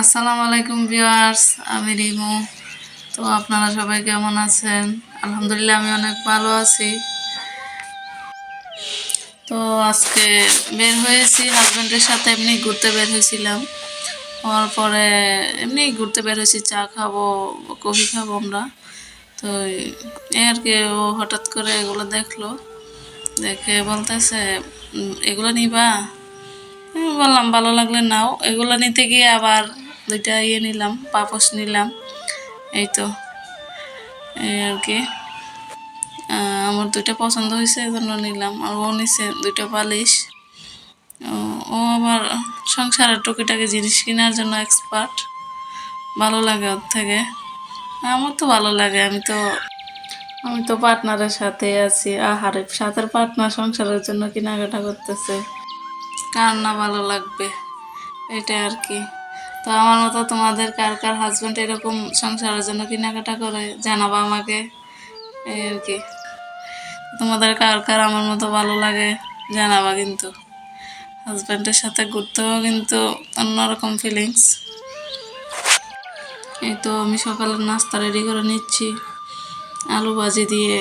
আসসালামু আলাইকুম ভিউয়ার্স, আমি রিমু। তো আপনারা সবাই কেমন আছেন? আলহামদুলিল্লাহ, আমি অনেক ভালো আছি। তো আজকে বের হয়েছি হাজব্যান্ডের সাথে এমনি ঘুরতে বের হয়েছিলাম। হওয়ার পরে এমনি ঘুরতে বের হয়েছি, চা খাব, কফি খাব আমরা। তো এই আর কি, ও হঠাৎ করে এগুলো দেখল। দেখে বলতেছে এগুলো নিবা? বললাম, ভালো লাগলে নাও। এগুলো নিতে গিয়ে আবার দুইটা ইয়ে নিলাম, পাপোশ নিলাম। এই তো। এই আর কি। আমার দুইটা পছন্দ হয়েছে এই জন্য নিলাম। আর ও নিছে দুইটা বালিশ। ও- আবার সংসারের টুকিটাকি জিনিস কেনার জন্য এক্সপার্ট ভালো লাগে ওর থেকে। আমার তো ভালো লাগে, আমি তো আমি তো পার্টনারের সাথে আছি। আহারে, সাথের পার্টনার সংসারের জন্য কেনাকাটা করতেছে। কার না ভালো লাগবে? এটা আর কি। তো আমার মতো তোমাদের কার কার হাজব্যান্ড এরকম সংসারের জন্য কেনাকাটা করে জানাবা আমাকে? এই আর কি। তোমাদের কার কার আমার মতো ভালো লাগে জানাবা কিন্তু। হাজব্যান্ডের সাথে ঘুরতেও কিন্তু অন্যরকম ফিলিংস এই তো আমি সকালের নাস্তা রেডি করে নিচ্ছি। আলু ভাজি দিয়ে,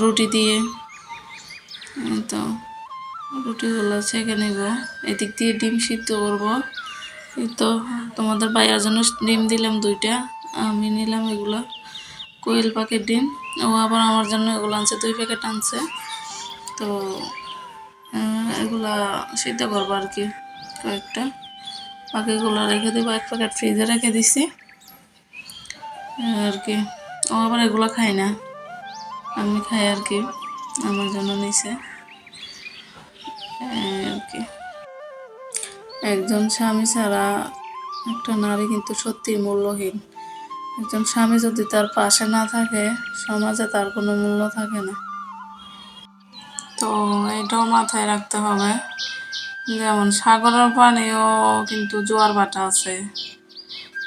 রুটি দিয়ে। তো রুটিগুলো ছেঁকে নিব এদিক দিয়ে ডিম সিদ্ধ করব। এই তো তোমাদের বাইরের জন্য ডিম দিলাম দুইটা, আমি নিলাম এগুলো। কোয়েল পাখির ডিম, ও আবার আমার জন্য এগুলো আনছে, দুই প্যাকেট আনছে। তো এগুলা সিদ্ধ করব আর কি, কয়েকটা। বাকিগুলো রেখে দেবো, এক প্যাকেট ফ্রিজে রেখে দিছি। আর কি, ও আবার এগুলো খাই না। আমি খাই আর কি, আমার জন্য নিছে। আর কি। একজন স্বামী ছাড়া একটা নারী কিন্তু সত্যি মূল্যহীন। একজন স্বামী যদি তার পাশে না থাকে, সমাজে তার কোনো মূল্য থাকে না। তো এটাও মাথায় রাখতে হবে, যেমন সাগরের পানিও কিন্তু জোয়ার ভাটা আছে।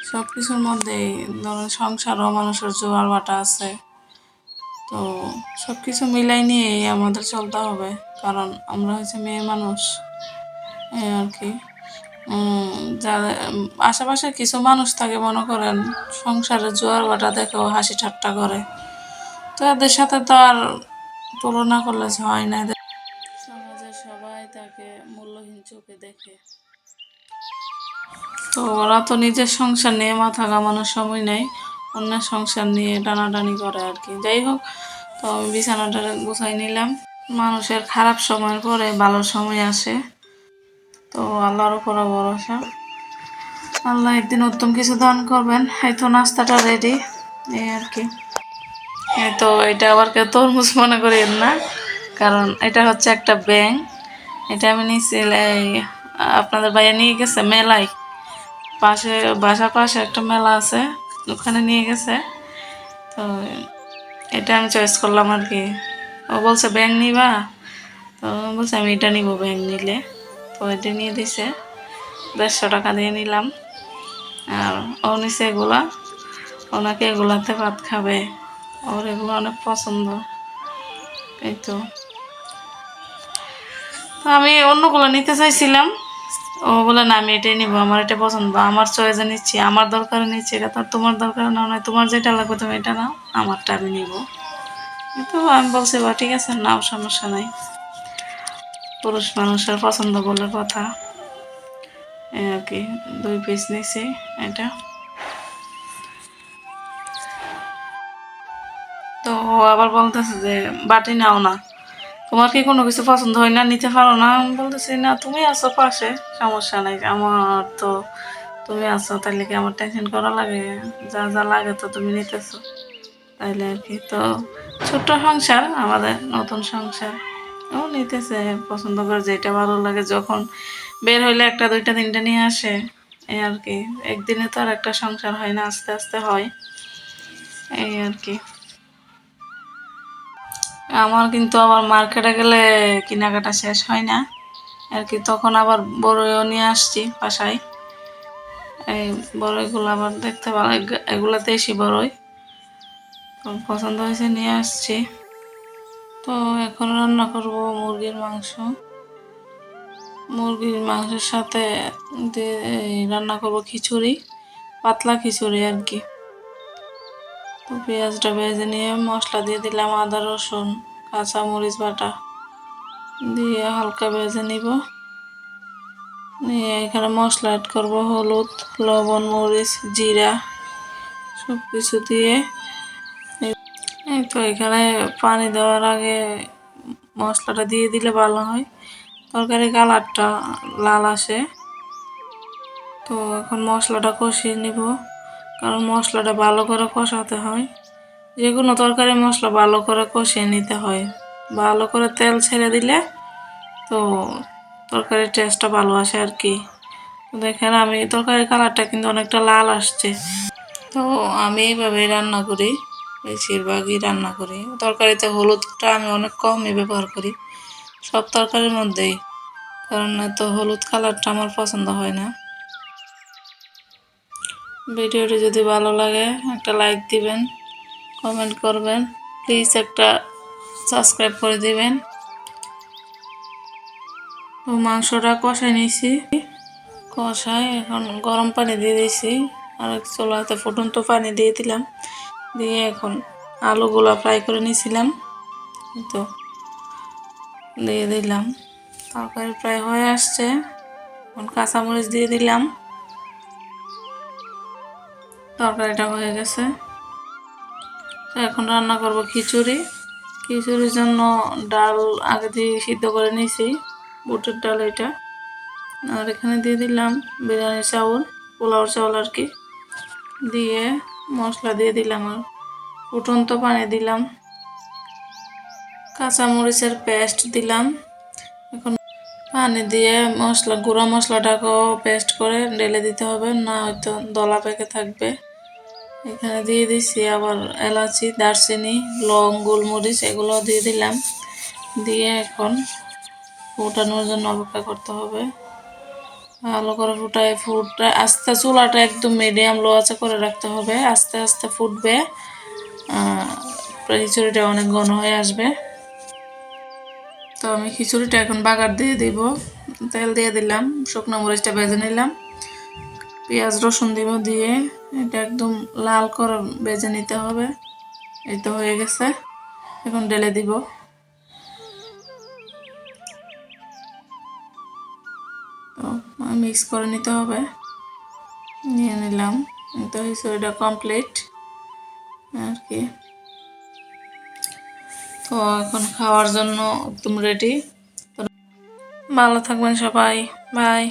সব কিছুর মধ্যেই ধরো সংসারও মানুষের জোয়ার ভাটা আছে। তো সব কিছু মিলাই নিয়েই আমাদের চলতে হবে, কারণ আমরা হচ্ছে মেয়ে মানুষ, এই আর কি। যারা আশেপাশে কিছু মানুষ থাকে, মনে করেন সংসারে জোয়ার ভাটা দেখেও হাসি ঠাট্টা করে। তো এদের সাথে তো আর তুলনা করলে হয় না, এদের সমাজের সবাই তাকে মূল্যহীন চোখে দেখে। তো ওরা তো নিজের সংসার নিয়ে মাথা ঘামানোর সময় নেই, অন্যের সংসার নিয়ে টানাটানি করে আর কি। যাই হোক, তো আমি বিছানাটা গুছাই নিলাম। মানুষের খারাপ সময়ের পরে ভালো সময় আসে। তো আল্লাহর উপরে ভরসা। আল্লাহ একদিন উত্তম কিছু দান করবেন। এই তো নাস্তাটা রেডি এই আর কি। তো এটা আবার কেউ তরমুজ মনে করেন না, কারণ এটা হচ্ছে একটা ব্যাং এটা আমি নিয়েছি আপনাদের ভাইয়া নিয়ে গেছে মেলায়। পাশে বাসার পাশে একটা মেলা আছে, ওখানে নিয়ে গেছে। তো এটা আমি চয়েস করলাম আর কি। ও বলছে ব্যাং নিবা? তো বলছে, আমি এটা নিব ব্যাং নিলে। এটা নিয়ে দিছে, দেড়শো টাকা দিয়ে নিলাম। আর ও নিছে এগুলা, ওনাকে এগুলাতে ভাত খাবে। ওর এগুলো অনেক পছন্দ। এই তো। আমি অন্যগুলো নিতে চাইছিলাম। ও বলে, না, আমি এটাই নিবো, আমার এটা পছন্দ, আমার চয়েসে নিচ্ছি, আমার দরকার নিচ্ছি, এটা তো তোমার দরকার নাও নয়, তোমার যেটা লাগবে তুমি এটা নাও, আমারটা আমি নিব। তো আমি বলছি বা ঠিক আছে, নাও, সমস্যা নাই। পুরুষ মানুষের পছন্দ বলে কথা। আর কি, দুই পিস নিছি এটা। তো ও আবার বলতেছে যে, বাটি নাও না। তোমার কি কোনো কিছু পছন্দ হয় না? নিতে পারো না? আমি বলতেছি, না, তুমি আছো পাশে, সমস্যা নাই। আমার তো তুমি আছো তাহলে কি আমার টেনশন করা লাগে? যা যা লাগে তো তুমি নিতেছো। তাইলে আর কি, তো ছোট্ট সংসার, আমাদের নতুন সংসার। ও নিতেছে, পছন্দ করে যেটা ভালো লাগে, যখন বের হইলে একটা, দুইটা, তিনটা নিয়ে আসে, এই আর কি। একদিনে তো আর একটা সংসার হয় না, আস্তে আস্তে হয়, এই আর কি। আমার কিন্তু আবার মার্কেটে গেলে কেনাকাটা শেষ হয় না, আর কি। তখন আবার বড়ইও নিয়ে আসছি বাসায়। এই বড়ইগুলো আবার দেখতে ভালো, এগ- এগুলো বড়ই। পছন্দ হয়েছে, নিয়ে আসছি। তো এখন রান্না করব মুরগির মাংস। মুরগির মাংসের সাথে রান্না করব খিচুড়ি, পাতলা খিচুড়ি আর কি। তো পেঁয়াজটা ভেজে নিয়ে মশলা দিয়ে দিলাম আদা, রসুন কাঁচা মরিচ বাটা। দিয়ে হালকা ভেজে নিব। নিয়ে এখানে মশলা অ্যাড করব হলুদ, লবণ, মরিচ, জিরা সব কিছু দিয়ে এখানে পানি দেওয়ার আগে মশলাটা দিয়ে দিলে ভালো হয়। তরকারি কালারটা লাল আসে। তো এখন মশলাটা কষিয়ে নিব। কারণ মশলাটা ভালো করে কষাতে হয়। যে কোনো তরকারি মশলা ভালো করে কষিয়ে নিতে হয়। ভালো করে তেল ছেড়ে দিলে তো তরকারির টেস্টটা ভালো আসে আর কি। তো দেখেন আমি, তরকারির কালারটা কিন্তু অনেকটা লাল আসছে। তো আমি এইভাবেই রান্না করি। বেশিরভাগই রান্না করি। তরকারিতে হলুদটা আমি অনেক কমই ব্যবহার করি। সব তরকারির মধ্যেই, কারণ এত হলুদ কালারটা আমার পছন্দ হয় না। ভিডিওটি যদি ভালো লাগে, একটা লাইক দিবেন, কমেন্ট করবেন, প্লিজ একটা সাবস্ক্রাইব করে দিবেন। তো মাংসটা কষাই নিয়েছি। কষাই এখন গরম পানি দিয়ে দিয়েছি। আর এক চুলাতে ফুটন্ত পানি দিয়ে দিলাম। দিয়ে এখন আলুগুলো ফ্রাই করে নিয়েছিলাম। তো দিয়ে দিলাম। তরকারি প্রায় হয়ে আসছে। এখন কাঁচামরিচ দিয়ে দিলাম। তরকারিটা হয়ে গেছে। তো এখন রান্না করব খিচুড়ি। খিচুড়ির জন্য ডাল আগে দিয়ে সিদ্ধ করে নিয়েছি। বুটের ডাল এটা। আর এখানে দিয়ে দিলাম বিরিয়ানি চাউল, পোলাওর চাউল আর কি। দিয়ে মশলা দিয়ে দিলাম আর ফুটন্ত পানি দিলাম। কাঁচামরিচের পেস্ট দিলাম। এখন পানি দিয়ে মশলা, গুঁড়া মশলাটাকেও পেস্ট করে ঢেলে দিতে হবে, না হয়তো দলা পেকে থাকবে। এখানে দিয়ে দিচ্ছি আবার এলাচি, দারচিনি, লং, গোলমরিচ এগুলো দিয়ে দিলাম। দিয়ে এখন ফুটানোর জন্য অপেক্ষা করতে হবে। ভালো করে ফুটায় ফুটটা আস্তে চুলাটা একদম মিডিয়াম লো আছে করে রাখতে হবে। আস্তে আস্তে ফুটবে। খিচুড়িটা অনেক ঘন হয়ে আসবে। তো আমি খিচুড়িটা এখন বাগার দিয়ে দিব। তেল দিয়ে দিলাম, শুকনো মরিচটা ভেজে নিলাম। পেঁয়াজ, রসুন দিব দিয়ে। এটা একদম লাল করে ভেজে নিতে হবে। এই তো হয়ে গেছে। এখন ঢেলে দিব। মিক্স করে নিতে হবে। নিয়ে নিলাম। তো খিচুড়িটা কমপ্লিট আর কি। তো এখন খাওয়ার জন্য একদম রেডি ভালো থাকবেন সবাই। বাই